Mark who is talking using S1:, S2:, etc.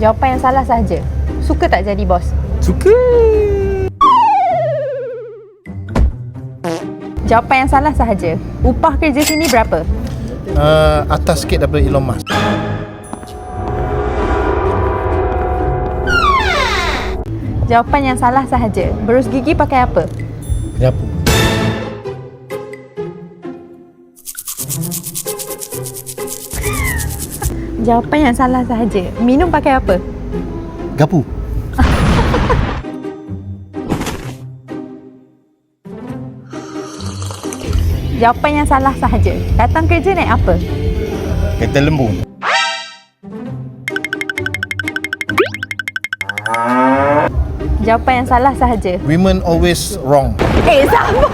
S1: Jawapan yang salah sahaja. Suka tak jadi bos?
S2: Suka.
S1: Jawapan yang salah sahaja. Upah kerja sini berapa?
S3: Uh, atas sikit daripada Elon Musk.
S1: Jawapan yang salah sahaja. Berus gigi pakai apa?
S3: Kenapa?
S1: Jawapan yang salah sahaja. Minum pakai apa?
S3: Gapu.
S1: Jawapan yang salah sahaja. Datang kerja naik apa?
S3: Kereta lembu.
S1: Jawapan yang salah sahaja.
S3: Women always wrong.
S1: Eh, sama.